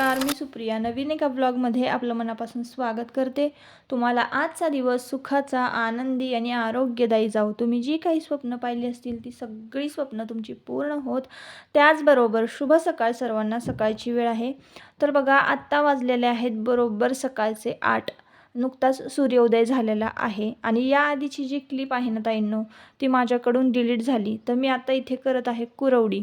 नमस्कार मी सुप्रिया. नवीन एका ब्लॉगमध्ये आपलं मनापासून स्वागत करते. तुम्हाला आजचा दिवस सुखाचा आनंदी आणि आरोग्यदायी जाऊ तुम्ही जी काही स्वप्न पाहिली असतील ती सगळी स्वप्न तुमची पूर्ण होत. त्याचबरोबर शुभ सकाळ सर्वांना सकाळची वेळ आहे. तर बघा आत्ता वाजलेले आहेत बरोबर सकाळचे आठ. नुकताच सूर्योदय झालेला आहे. आणि या आधीची जी क्लिप आहे ना ताईंनो ती माझ्याकडून डिलीट झाली. तर मी आता इथे करत आहे कुरवडी.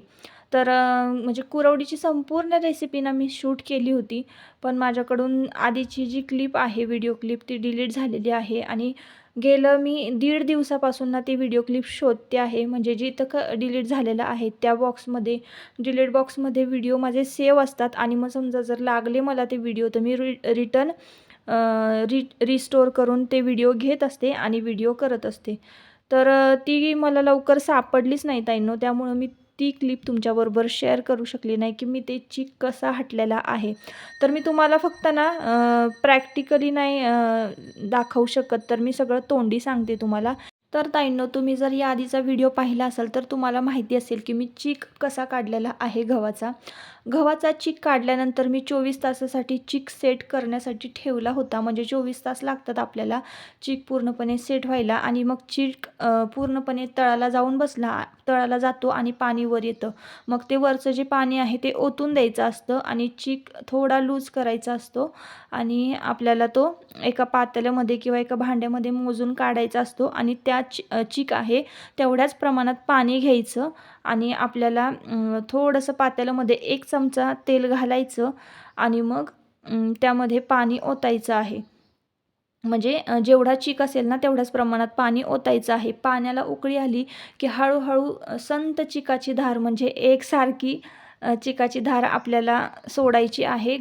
तर म्हणजे कुरवडीची संपूर्ण रेसिपी ना मी शूट केली होती. पण माझ्याकडून आधीची जी क्लिप आहे व्हिडिओ क्लिप ती डिलीट झालेली आहे आणि गेलं मी दीड दिवसापासून ना ती व्हिडिओ क्लिप शोधते आहे. म्हणजे जिथं क डिलीट झालेलं आहे त्या बॉक्समध्ये डिलीट बॉक्समध्ये व्हिडिओ माझे सेव्ह असतात. आणि मग समजा जर लागले मला ते व्हिडिओ तर मी रि रिटर्न रि रिस्टोर करून ते व्हिडिओ घेत असते आणि व्हिडिओ करत असते. तर ती मला लवकर सापडलीच नाही ताईंनो. त्यामुळं मी ती क्लिप तुमच्याबरोबर शेअर करू शकली नाही की मी ते चीक कसा हटलेला आहे. तर मी तुम्हाला फक्त ना प्रॅक्टिकली नाही दाखवू शकत तर मी सगळं तोंडी सांगते तुम्हाला. तर ताईंनो तुम्ही जर या आधीचा व्हिडिओ पाहिला असाल तर तुम्हाला माहिती असेल की मी चीक कसा काढलेला आहे गव्हाचा. गव्हाचा चीक काढल्यानंतर मी चोवीस तासासाठी चीक सेट करण्यासाठी ठेवला होता. म्हणजे चोवीस तास लागतात आपल्याला चीक पूर्णपणे सेट व्हायला आणि मग चीक पूर्णपणे तळाला जाऊन बसला तळाला जातो आणि पाणी वर येतं. मग ते वरचं जे पाणी आहे ते ओतून द्यायचं असतं आणि चीक थोडा लूज करायचा असतो आणि आपल्याला तो एका पातेल्यामध्ये किंवा एका भांड्यामध्ये मोजून काढायचा असतो आणि त्या चि चीक आहे तेवढ्याच प्रमाणात पाणी घ्यायचं आणि आपल्याला थोडंसं पातेल्यामध्ये एक चमचा तेल घालायचं आणि मग त्यामध्ये पाणी ओतायचं आहे. म्हणजे जेवढा चीक असेल ना तेवढ्याच प्रमाणात पाणी ओतायचं आहे. पाण्याला उकळी आली की हळूहळू संत चिकाची धार म्हणजे एकसारखी चिकाची धार आपल्याला सोडायची आहे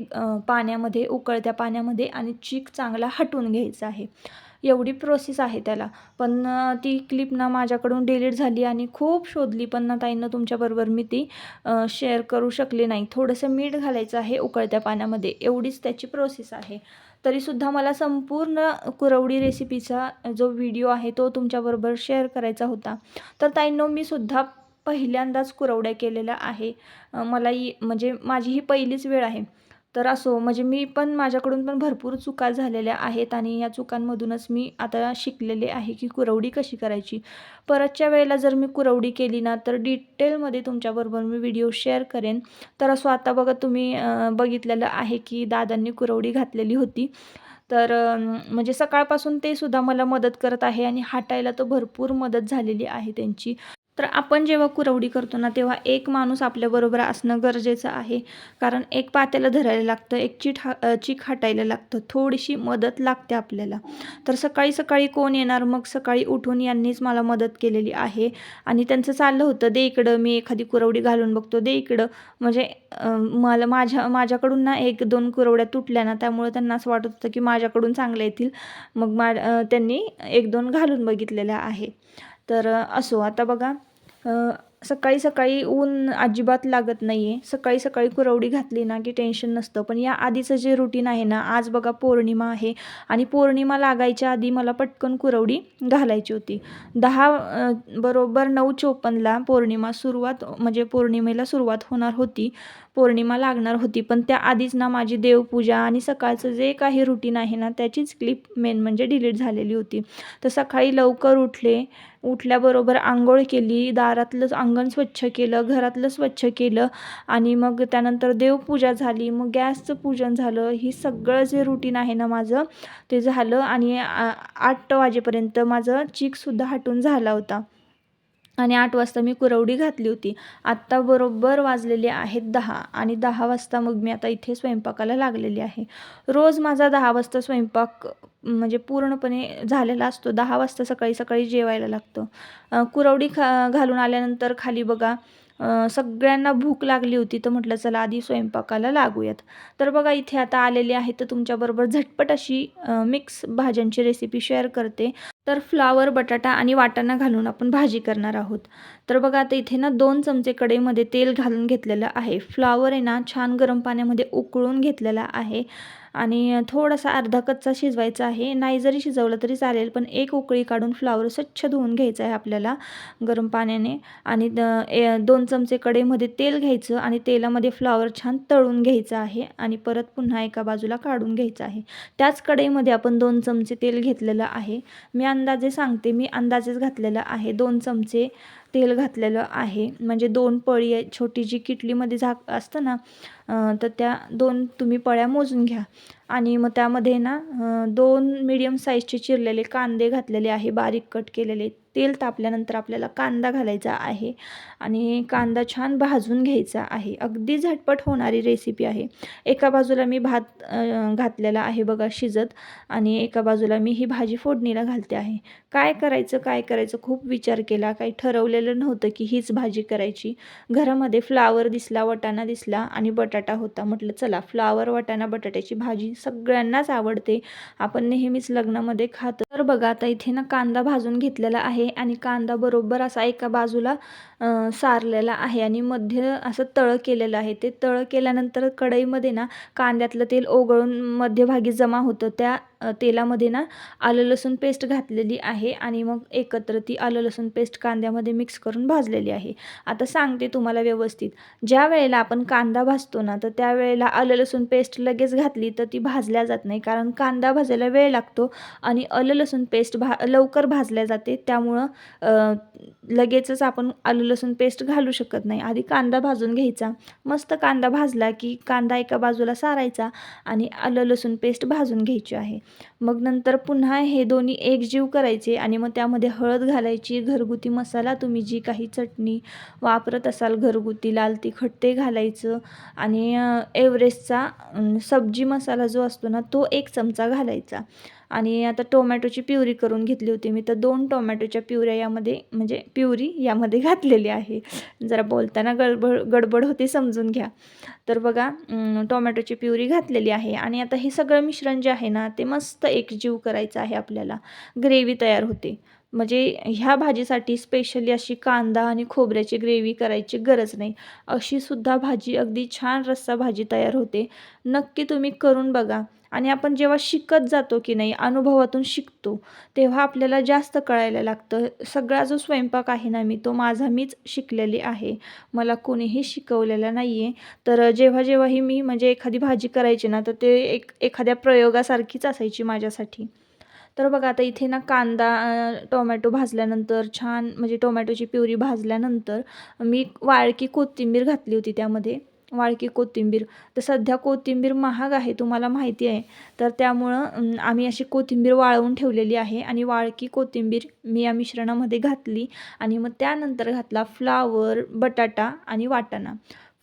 पाण्यामध्ये उकळत्या पाण्यामध्ये आणि चीक चांगला हटवून घ्यायचा आहे. एवढी प्रोसेस आहे त्याला. पण ती क्लिप ना माझ्याकडून डिलीट झाली आणि खूप शोधली. पण ना ताईंना तुमच्याबरोबर मी ती शेअर करू शकले नाही. थोडंसं मीठ घालायचं आहे उकळत्या पाण्यामध्ये एवढीच त्याची प्रोसेस आहे. तरीसुद्धा मला संपूर्ण कुरवडी रेसिपीचा जो व्हिडिओ आहे तो तुमच्याबरोबर शेअर करायचा होता. तर ताईंनो मी सुद्धा पहिल्यांदाच कुरवड्या केलेल्या आहे. मला ही म्हणजे माझी ही पहिलीच वेळ आहे. तर असो म्हणजे मी पण माझ्याकडून पण भरपूर चुका झालेल्या आहेत आणि या चुकांमधूनच मी आता शिकलेले आहे की कुरवडी कशी करायची. परतच्या वेळेला जर मी कुरवडी केली ना तर डिटेलमध्ये तुमच्याबरोबर मी व्हिडिओ शेअर करेन. तर असो आता बघा तुम्ही बघितलेलं आहे की दादांनी कुरवडी घातलेली होती. तर म्हणजे सकाळपासून ते सुद्धा मला मदत करत आहे आणि हाटायला तर भरपूर मदत झालेली आहे त्यांची. तर आपण जेव्हा कुरवडी करतो ना तेव्हा एक माणूस आपल्याबरोबर असणं गरजेचं आहे. कारण एक पात्याला धरायला लागतं एक चीट हा चीक हाटायला लागतं. थोडीशी मदत लागते आपल्याला. तर सकाळी सकाळी कोण येणार? मग सकाळी उठून यांनीच मला मदत केलेली आहे. आणि त्यांचं चाललं होतं दे इकडं मी एखादी कुरवडी घालून बघतो दे इकडं. म्हणजे मला माझ्या माझ्याकडून ना एक दोन कुरवड्या तुटल्या ना त्यामुळे त्यांना असं वाटत होतं की माझ्याकडून चांगल्या येतील. मग मा त्यांनी एक दोन घालून बघितलेल्या आहे. तर असो आता बघा. सकाळी सकाळी ऊन अजिबात लागत नाही आहे सकाळी सकाळी कुरवडी घातली ना की टेन्शन नसतं. पण या आधीचं जे रुटीन आहे ना आज बघा पौर्णिमा आहे. आणि पौर्णिमा लागायच्या आधी मला पटकन कुरवडी घालायची होती. दहा बरोबर नऊ चोपन्नला पौर्णिमा सुरुवात म्हणजे पौर्णिमेला सुरुवात होणार होती. पौर्णिमा लागणार होती पण त्या आधीच ना माझी देवपूजा आणि सकाळचं जे काही रुटीन आहे ना त्याचीच क्लिप मेन म्हणजे डिलीट झालेली होती. तर सकाळी लवकर उठले उठल्याबरोबर आंघोळ केली दारातलं अंगण स्वच्छ केलं घरातलं स्वच्छ केलं आणि मग त्यानंतर देवपूजा झाली मग गॅसचं पूजन झालं. ही सगळं जे रुटीन आहे ना माझं ते झालं आणि आठ वाजेपर्यंत माझं चीकसुद्धा हटून झाला होता. आणि आठ वाजता मी कुरवडी घातली होती. आत्ता बरोबर वाजलेले आहेत दहा आणि दहा वाजता मग मी आता इथे स्वयंपाकाला लागलेली आहे. रोज माझा दहा वाजता स्वयंपाक म्हणजे पूर्णपणे झालेला असतो. दहा वाजता सकाळी सकाळी जेवायला लागतं. कुरवडी खा घालून आल्यानंतर खाली बघा सगळ्यांना भूक लागली होती तर म्हटलं चला आधी स्वयंपाकाला लागूयात. तर बघा इथे आता आलेली आहे तर तुमच्याबरोबर झटपट अशी मिक्स भाज्यांची रेसिपी शेअर करते. तर फ्लावर बटाटा आणि वाटाणा घालून आपण भाजी करणार आहोत. तर बघा आता इथे ना दोन चमचे कढईमध्ये तेल घालून घेतलेलं आहे. फ्लावर आहे ना छान गरम पाण्यामध्ये उकळून घेतलेला आहे. आणि थोडासा अर्धा कच्चा शिजवायचा आहे. नाही जरी शिजवलं तरी चालेल पण एक उकळी काढून फ्लावर स्वच्छ धुवून घ्यायचं आहे आपल्याला गरम पाण्याने. आणि द- ए- दोन चमचे कढईमध्ये तेल घ्यायचं आणि तेलामध्ये फ्लावर छान तळून घ्यायचं आहे आणि परत पुन्हा एका बाजूला काढून घ्यायचं आहे. त्याच कढईमध्ये आपण दोन चमचे तेल घेतलेलं आहे. मी अंदाजे सांगते मी अंदाजेच घातलेलं आहे दोन चमचे तेल घातलेलं आहे. म्हणजे दोन पळी आहे. छोटी जी किटलीमध्ये झाक असतं ना तर त्या दोन तुम्ही पळ्या मोजून घ्या. आणि मग त्यामध्ये ना दोन मिडियम साईजचे चिरलेले कांदे घातलेले आहे बारीक कट केलेले. तेल तापल्यानंतर आपल्याला कांदा घालायचा आहे आणि कांदा छान भाजून घ्यायचा आहे. अगदी झटपट होणारी रेसिपी आहे. एका बाजूला मी भात घातलेला आहे बघा शिजत आणि एका बाजूला मी ही भाजी फोडणीला घालते आहे. काय करायचं काय करायचं खूप विचार केला. काही ठरवलेलं नव्हतं की हीच भाजी करायची. घरामध्ये फ्लावर दिसला वटाणा दिसला आणि बटाटा होता. म्हटलं चला फ्लावर वटाणा बटाट्याची भाजी सगळ्यांनाच आवडते. आपण नेहमीच लग्नामध्ये खातो. तर बघा आता इथे ना कांदा भाजून घेतलेला आहे आणि कांदा बरोबर असा एका बाजूला सारलेला आहे आणि मध्य असं तळ केलेलं आहे. ते तळ केल्यानंतर कढईमध्ये ना कांद्यातलं तेल ओघळून मध्यभागी जमा होतं. त्या तेलामध्ये ना आलं लसूण पेस्ट घातलेली आहे आणि मग एकत्र ती आलं लसूण पेस्ट कांद्यामध्ये मिक्स करून भाजलेली आहे. आता सांगते तुम्हाला व्यवस्थित. ज्या वेळेला आपण कांदा भाजतो ना तर त्यावेळेला आलं लसूण पेस्ट लगेच घातली तर ती भाजल्या जात नाही. कारण कांदा भाजायला वेळ लागतो आणि आलं लसूण पेस्ट भा लवकर भाजल्या जाते. त्यामुळं लगेचच आपण आलं लसूण पेस्ट घालू शकत नाही. आधी कांदा भाजून घ्यायचा. मस्त कांदा भाजला की कांदा एका बाजूला सारायचा आणि आलं लसूण पेस्ट भाजून घ्यायची आहे. मग नंतर पुन्हा हे दोन्ही एकजीव करायचे आणि मग त्यामध्ये हळद घालायची घरगुती मसाला तुम्ही जी काही चटणी वापरत असाल घरगुती लाल तिखट ते घालायचं आणि एव्हरेस्टचा सब्जी मसाला जो असतो ना तो एक चमचा घालायचा. आणि आता टोमॅटोची प्युरी करून घेतली होती मी. तर दोन टोमॅटोच्या प्युऱ्या यामध्ये म्हणजे प्युरी यामध्ये घातलेली आहे. जरा बोलताना गडबड गडबड होते समजून घ्या. तर बघा टोमॅटोची प्युरी घातलेली आहे. आणि आता हे सगळं मिश्रण जे आहे ना ते मस्त एकजीव करायचं आहे आपल्याला. ग्रेव्ही तयार होते. म्हणजे ह्या भाजीसाठी स्पेशली अशी कांदा आणि खोबऱ्याची ग्रेव्ही करायची गरज नाही. अशी सुद्धा भाजी अगदी छान रस्सा भाजी तयार होते. नक्की तुम्ही करून बघा. आणि आपण जेव्हा शिकत जातो की नाही अनुभवातून शिकतो तेव्हा आपल्याला जास्त कळायला लागतं. सगळा जो स्वयंपाक आहे ना मी तो माझा मीच शिकलेली आहे. मला कोणीही शिकवलेला नाही आहे तर जेव्हा जेव्हाही मी म्हणजे एखादी भाजी करायची ना तर ते एक एखाद्या प्रयोगासारखीच असायची माझ्यासाठी. तर बघा आता इथे ना कांदा टोमॅटो भाजल्यानंतर छान म्हणजे टोमॅटोची प्युरी भाजल्यानंतर मी वाळकी कोथिंबीर घातली होती त्यामध्ये. वाळकी कोथिंबीर. तर सध्या कोथिंबीर महाग आहे तुम्हाला माहिती आहे. तर त्यामुळं आम्ही अशी कोथिंबीर वाळवून ठेवलेली आहे आणि वाळकी कोथिंबीर मी या मिश्रणामध्ये घातली आणि मग त्यानंतर घातला फ्लावर बटाटा आणि वाटाणा.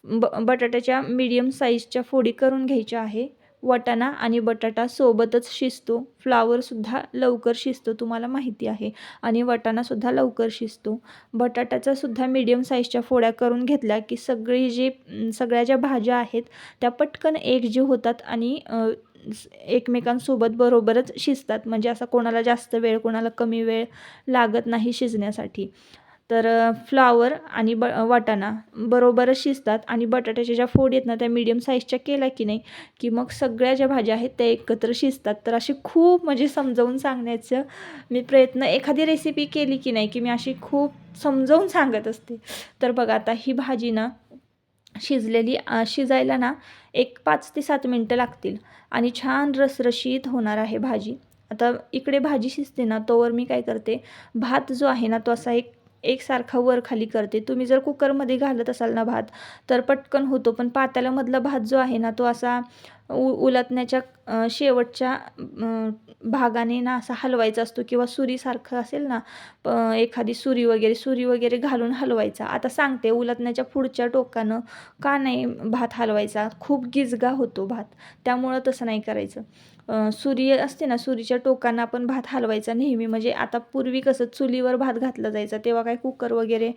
ब बटाट्याच्या मीडियम साईजच्या फोडी करून घ्यायच्या आहे. वाटाणा आणि बटाटा सोबतच शिजतो. फ्लावरसुद्धा लवकर शिजतो तुम्हाला माहिती आहे. आणि वाटाणासुद्धा लवकर शिजतो. बटाट्याचासुद्धा मिडियम मीडियम साईजच्या फोड्या करून घेतल्या की सगळी जी सगळ्या ज्या भाज्या आहेत त्या पटकन एकजीव होतात आणि एकमेकांसोबत बरोबरच शिजतात. म्हणजे असा कोणाला जास्त वेळ कोणाला कमी वेळ लागत नाही शिजण्यासाठी. तर फ्लावर आणि ब वाटाणा बरोबरच शिजतात आणि बटाट्याच्या ज्या फोड आहेत ना त्या मीडियम साईजच्या केल्या की नाही की मग सगळ्या ज्या भाज्या आहेत त्या एकत्र शिजतात. तर अशी खूप म्हणजे समजावून सांगण्याचं मी प्रयत्न एखादी रेसिपी केली की नाही की मी अशी खूप समजावून सांगत असते. तर बघा आता ही भाजी ना शिजलेली शिजायला ना एक पाच ते सात मिनटं लागतील आणि छान रसरशीत होणार आहे भाजी. आता इकडे भाजी शिजते ना तोवर मी काय करते भात जो आहे ना तो असा एक एकसारखा वर खाली करते. तुम्ही जर कुकरमध्ये घालत असाल ना भात तर पटकन होतो. पण पातेल्यामधला भात जो आहे ना तो असा उ उलटण्याच्या शेवटच्या भागाने ना असा हलवायचा असतो किंवा सुरीसारखं असेल ना प- एखादी सुरी वगैरे सुरी वगैरे घालून हलवायचा. आता सांगते उलटण्याच्या पुढच्या टोकानं का नाही भात हलवायचा? खूप गिजगा होतो भात. त्यामुळं तसं नाही करायचं. सुरी असते ना सुरीच्या टोकानं आपण भात हलवायचा नेहमी. म्हणजे आता पूर्वी कसं चुलीवर भात घातला जायचा तेव्हा काय कुकर वगैरे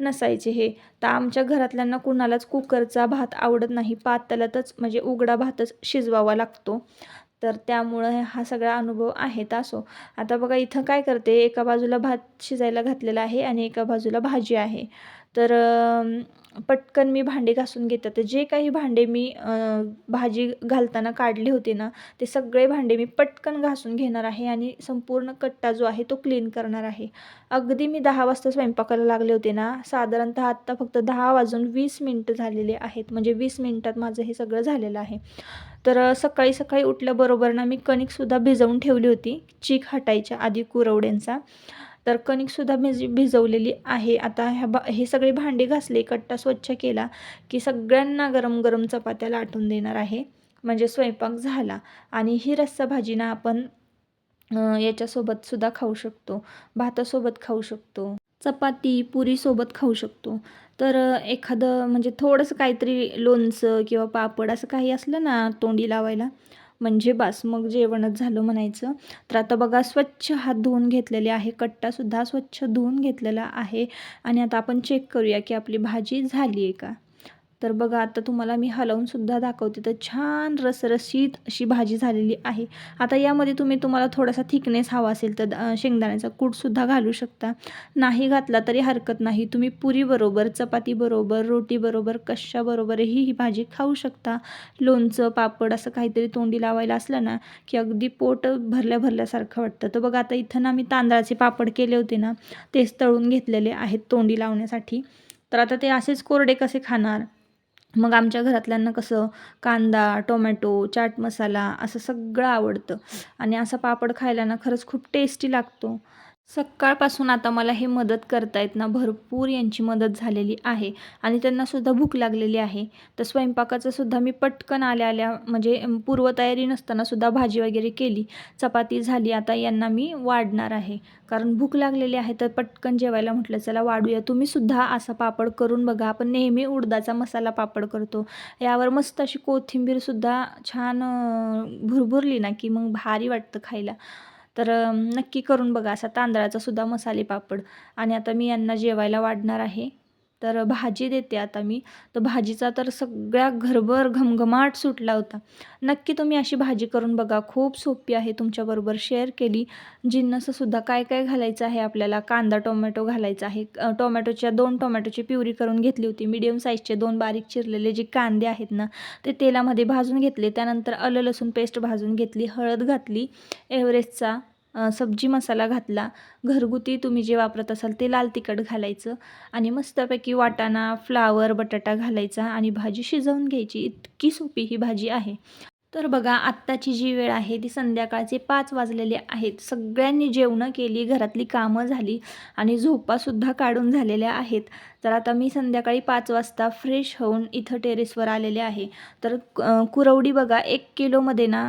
नसायचे हे. तर आमच्या घरातल्यांना कुणालाच कुकरचा भात आवडत नाही. पातेल्यातच म्हणजे उघडा भातच शिजवावा लागतो. तर त्यामुळं हा सगळा अनुभव आहे तासो. असो आता बघा इथं काय करते एका बाजूला भात शिजायला घातलेला आहे आणि एका बाजूला भाजी आहे. तर पटकन मी भांडे घासून घेते. तर जे काही भांडे मी भाजी घालताना काढले होते ना ते सगळे भांडे मी पटकन घासून घेणार आहे आणि संपूर्ण कट्टा जो आहे तो क्लीन करणार आहे. अगदी मी दहा वाजता स्वयंपाकाला लागले होते ना साधारणतः आत्ता फक्त दहा वाजून वीस मिनटं झालेले आहेत. म्हणजे वीस मिनटात माझं हे सगळं झालेलं आहे. तर सकाळी सकाळी उठल्याबरोबर ना मी कणिकसुद्धा भिजवून ठेवली होती चीक हटायच्या आधी कुरवड्यांचा. तर कणिकसुद्धा भिज भिजवलेली आहे. आता ह्या बा हे सगळे भांडे घासले कट्टा स्वच्छ केला की सगळ्यांना गरम गरम चपात्या लाटून देणार आहे. म्हणजे स्वयंपाक झाला. आणि ही रस्सा भाजी ना आपण याच्यासोबतसुद्धा याच्यासोबत सुद्धा खाऊ शकतो. भातासोबत खाऊ शकतो. चपाती पुरीसोबत खाऊ शकतो. तर एखादं म्हणजे थोडंसं काहीतरी लोणचं किंवा पापड असं काही असलं ना तोंडी लावायला म्हणजे बास मग जेवणच झालं म्हणायचं. तर आता बघा स्वच्छ हात धुवून घेतलेले आहे कट्टासुद्धा स्वच्छ धुवून घेतलेला आहे. आणि आता आपण चेक करूया की आपली भाजी झाली आहे का? तर बघा आता तुम्हाला मी हलवूनसुद्धा दाखवते. तर छान रसरशीत अशी भाजी झालेली आहे. आता यामध्ये तुम्ही तुम्हाला थोडासा थिकनेस हवा असेल तर शेंगदाण्याचा कूटसुद्धा घालू शकता. नाही घातला तरी हरकत नाही. तुम्ही पुरीबरोबर चपातीबरोबर रोटीबरोबर कशाबरोबरही ही भाजी खाऊ शकता. लोणचं पापड असं काहीतरी तोंडी लावायला असलं ना की अगदी पोट भरल्या भरल्यासारखं वाटतं. तर बघा आता इथं ना मी तांदळाचे पापड केले होते ना तेच तळून घेतलेले आहेत तोंडी लावण्यासाठी. तर आता ते असेच कोरडे कसे खाणार? मग आमच्या घरातल्यांना कसं कांदा टोमॅटो चाट मसाला असं सगळं आवडतं. आणि असा पापड खायला ना खरंच खूप टेस्टी लागतो. सकाळपासून आता मला हे मदत करतायत ना भरपूर यांची मदत झालेली आहे आणि त्यांनासुद्धा भूक लागलेली आहे. तर स्वयंपाकाचं सुद्धा मी पटकन आल्या आल्या म्हणजे पूर्वतयारी नसतानासुद्धा भाजी वगैरे केली चपाती झाली आता यांना मी वाढणार आहे. कारण भूक लागलेली आहे तर पटकन जेवायला म्हटलं चला वाढूया तुम्हीसुद्धा असा पापड करून बघा आपण नेहमी उडदाचा मसाला पापड करतो. यावर मस्त अशी कोथिंबीरसुद्धा छान भुरभुरली ना की मग भारी वाटतं खायला. तर नक्की करून बघा असा तांदळाचा सुद्धा मसाले पापड. आणि आता मी यांना जेवायला वाढणार आहे. तर भाजी देते आता मी. तर भाजीचा तर सगळ्या घरभर घमघमाट सुटला होता. नक्की तुम्ही अशी भाजी करून बघा. खूप सोपी आहे तुमच्याबरोबर शेअर केली. जिन्नससुद्धा काय काय घालायचं आहे आपल्याला? कांदा टोमॅटो घालायचा आहे. टोमॅटोच्या दोन टोमॅटोची प्युरी करून घेतली होती. मीडियम साईजचे दोन बारीक चिरलेले जे कांदे आहेत ना ते तेलामध्ये भाजून घेतले. त्यानंतर आलं लसूण पेस्ट भाजून घेतली. हळद घातली. एव्हरेस्टचा सब्जी मसाला घातला. घरगुती तुम्ही जे वापरत असाल ते लाल तिखट घालायचं आणि मस्तपैकी वाटाणा फ्लावर बटाटा घालायचा आणि भाजी शिजवून घ्यायची. इतकी सोपी ही भाजी आहे. तर बघा आत्ताची जी वेळ आहे ती संध्याकाळचे पाच वाजलेले आहेत. सगळ्यांनी जेवणं केली घरातली कामं झाली आणि झोपासुद्धा काढून झालेल्या आहेत. तर आता मी संध्याकाळी पाच वाजता फ्रेश होऊन इथं टेरेसवर आलेले आहे. तर कुरवडी बघा एक किलोमध्ये ना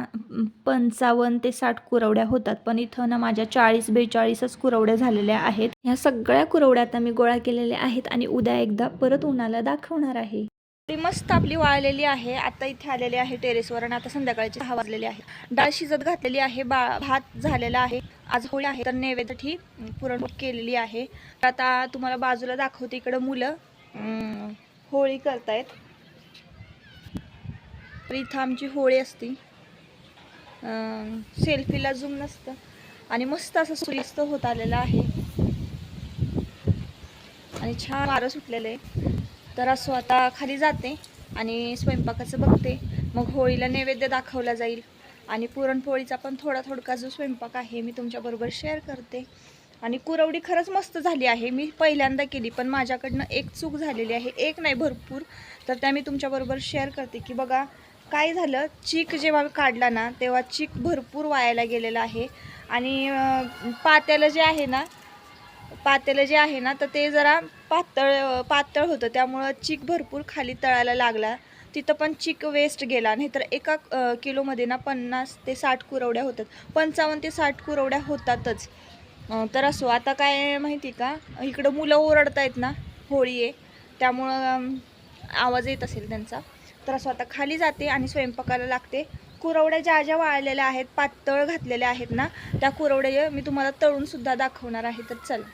पंचावन्न ते साठ कुरवड्या होतात. पण इथं ना माझ्या चाळीस बेचाळीसच कुरवड्या झालेल्या आहेत. ह्या सगळ्या कुरवड्या आता मी गोळा केलेल्या आहेत आणि उद्या एकदा परत उन्हाला दाखवणार आहे. ती मस्त आपली वाळलेली आहे. आता इथे आलेली आहे टेरेसवर आणि आता संध्याकाळची सहा वाजलेली आहे. डाळ शिजत घातलेली आहे. बा भात झालेला आहे. आज होळी आहे तर नैवेद्यासाठी पुरणपोळी केलेली आहे. तर आता तुम्हाला बाजूला दाखवते इकडं मुलं. होळी करतायत. तर इथं आमची होळी असती. सेल्फीला झूम नसतं. आणि मस्त असं सूर्यास्त होत आलेलं आहे. आणि छान वारं सुटलेलं आहे. तर असो आता खाली जाते आणि स्वयंपाकाचं बघते. मग होळीला नैवेद्य दाखवला जाईल. आणि पुरणपोळीचा पण थोडा थोडका जो स्वयंपाक आहे मी तुमच्याबरोबर शेअर करते. आणि कुरवडी खरंच मस्त झाली आहे. मी पहिल्यांदा केली पण माझ्याकडनं एक चूक झालेली आहे. एक नाही भरपूर. तर त्या मी तुमच्याबरोबर शेअर करते की बघा काय झालं? चीक जेव्हा काढला ना तेव्हा चीक भरपूर वायाला गेलेला आहे. आणि पात्याला जे आहे ना पातेलं जे आहे ना तर ते जरा पातळ पातळ होतं. त्यामुळं चीक भरपूर खाली तळायला लागला. तिथं पण चीक वेस्ट गेला. नाही तर एका किलोमध्ये ना पन्नास ते साठ कुरवड्या होतात. पंचावन्न ते साठ कुरवड्या होतातच. तर असो आता काय माहिती का? इकडं मुलं ओरडतायत ना होळी आहे. त्यामुळं आवाज येत असेल त्यांचा. तर असं आता खाली जाते आणि स्वयंपाकाला लागते. कुरवड्या ज्या ज्या वाळलेल्या आहेत पातळ घातलेल्या आहेत ना त्या कुरवड्या मी तुम्हाला तळूनसुद्धा दाखवणार आहे. तर चला.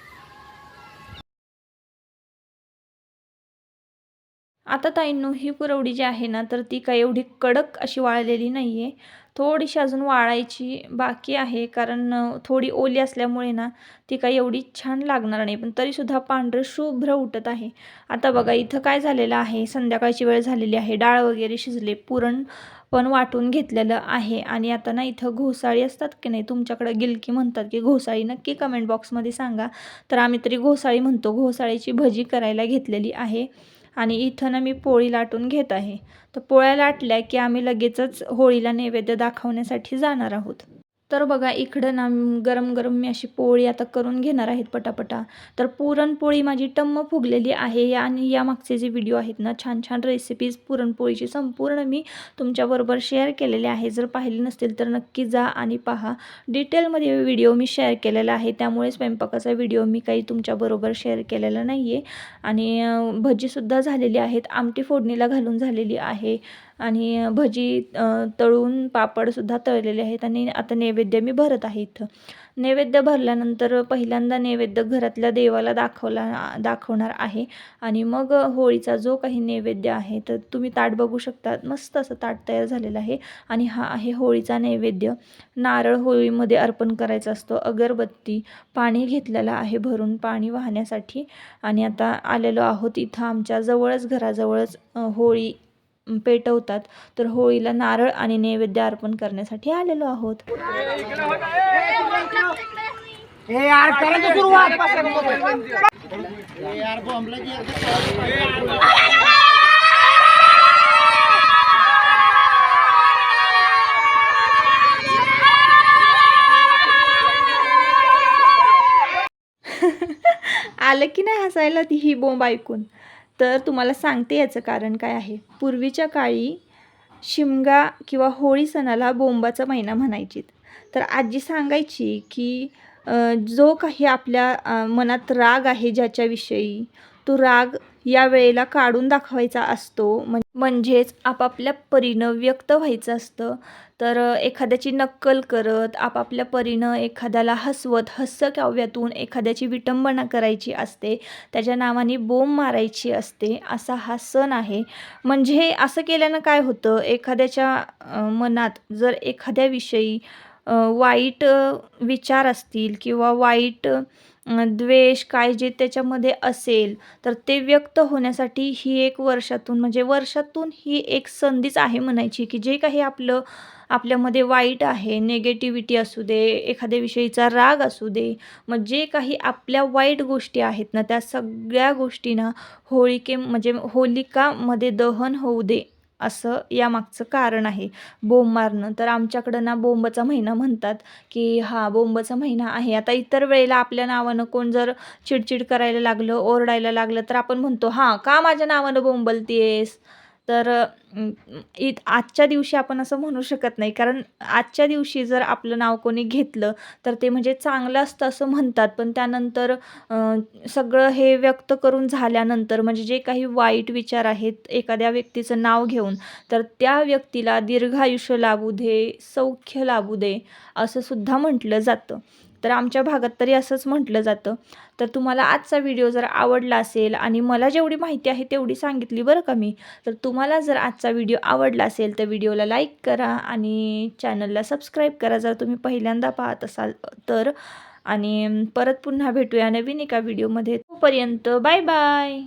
आता ताईंनो ही पुरवडी जी आहे ना तर ती काही एवढी कडक अशी वाळलेली नाही आहे थोडीशी अजून वाळायची बाकी आहे कारण थोडी ओली असल्यामुळे ना ती काही एवढी छान लागणार नाही. पण तरीसुद्धा पांढरं शुभ्र उठत आहे. आता बघा इथं काय झालेलं आहे? संध्याकाळची वेळ झालेली आहे. डाळ वगैरे शिजले पुरण पण वाटून घेतलेलं आहे. आणि आता ना इथं घोसाळी असतात की नाही तुमच्याकडे गिलकी म्हणतात की घोसाळी नक्की कमेंट बॉक्समध्ये सांगा. तर आम्ही तरी घोसाळी म्हणतो. घोसाळीची भजी करायला घेतलेली आहे. आणि इथं ना मी पोळी लाटून घेत आहे. तर पोळ्या लाटल्या की आम्ही लगेचच होळीला नैवेद्य दाखवण्यासाठी जाणार आहोत. तर बघा इकडं ना गरम गरम मी अशी पोळी आता करून घेणार आहेत पटापटा. तर पुरणपोळी माझी टम्म फुगलेली आहे या आणि या मागचे जे व्हिडिओ आहेत ना छान छान रेसिपीज पुरणपोळीची संपूर्ण मी तुमच्याबरोबर शेअर केलेले आहे. जर पाहिले नसतील तर नक्की जा आणि पहा. डिटेलमध्ये व्हिडिओ मी शेअर केलेला आहे त्यामुळे स्वयंपाकाचा व्हिडिओ मी काही तुमच्याबरोबर शेअर केलेला नाही आहे आणि भजीसुद्धा झालेली आहेत आमटी फोडणीला घालून झालेली आहे. आणि भजी तळून पापडसुद्धा तळलेले आहेत आणि आता नैवेद्य मी भरत आहे इथं. नैवेद्य भरल्यानंतर पहिल्यांदा नैवेद्य घरातल्या देवाला दाखवला दाखवणार आहे. आणि मग होळीचा जो काही नैवेद्य आहे तर तुम्ही ताट बघू शकता. मस्त असं ताट तयार झालेलं आहे. आणि हा आहे होळीचा नैवेद्य. नारळ होळीमध्ये अर्पण करायचा असतो. अगरबत्ती पाणी घेतलेलं आहे भरून पाणी वाहण्यासाठी. आणि आता आलेलो आहोत इथं आमच्या जवळच घराजवळच होळी पेटवतात तर होळीला नारळ आणि नैवेद्य अर्पण करण्यासाठी आलेलो आहोत. आलं की नाही हसायला ती ही बोंब ऐकून? तर तुम्हाला सांगते याचं कारण काय आहे. पूर्वीच्या काळी शिमगा किंवा होळी सणाला बोंबाचा महिना म्हणायची. तर आजी सांगायची की जो काही आपल्या मनात राग आहे ज्याच्याविषयी तो राग या वेळेला काढून दाखवायचा असतो. म्हण- म्हणजेच आपापल्या परीनं व्यक्त व्हायचं असतं. तर एखाद्याची नक्कल करत आपापल्या परीनं एखाद्याला हसवत हस्य काव्यातून एखाद्याची विटंबना करायची असते. त्याच्या नावाने बोंब मारायची असते. असा हा सण आहे. म्हणजे असं केल्यानं काय होतं? एखाद्याच्या मनात जर एखाद्याविषयी वाईट विचार असतील किंवा वाईट द्वेष काय जे त्याच्यामध्ये असेल तर ते व्यक्त होण्यासाठी ही एक वर्षातून म्हणजे वर्षातून ही एक संधीच आहे म्हणायची की जे काही आपलं आपल्यामध्ये वाईट आहे नेगेटिव्हिटी असू दे एखाद्या विषयीचा राग असू दे मग जे काही आपल्या वाईट गोष्टी आहेत ना त्या सगळ्या गोष्टींना होळिके म्हणजे होलिकामध्ये दहन होऊ दे. असं यामागचं कारण आहे. बोंब मारणं. तर आमच्याकडं ना बोंबचा महिना म्हणतात की हा बोंबचा महिना आहे. आता इतर वेळेला आपल्या नावानं कोण जर चिडचिड करायला लागलं ओरडायला लागलं तर आपण म्हणतो हां का माझ्या नावानं बोंबलतीयेस तर इत आजच्या दिवशी आपण असं म्हणू शकत नाही. कारण आजच्या दिवशी जर आपलं नाव कोणी घेतलं तर ते म्हणजे चांगलं असतं असं म्हणतात. पण त्यानंतर सगळं हे व्यक्त करून झाल्यानंतर म्हणजे जे काही वाईट विचार आहेत एखाद्या व्यक्तीचं नाव घेऊन तर त्या व्यक्तीला दीर्घायुष्य लाभू दे सौख्य लाभू दे असं सुद्धा म्हटलं जातं. तर आमच्या भागात तरी असंच म्हटलं जातं. तर तुम्हाला आजचा व्हिडिओ जर आवडला असेल आणि मला जेवढी माहिती आहे तेवढी सांगितली बरं का मी तर तुम्हाला जर आजचा व्हिडिओ आवडला असेल तर व्हिडिओला लाईक करा आणि चॅनलला सबस्क्राईब करा जर तुम्ही पहिल्यांदा पाहत असाल तर. आणि परत पुन्हा भेटूया नवीन एका व्हिडिओमध्ये. तोपर्यंत बाय बाय.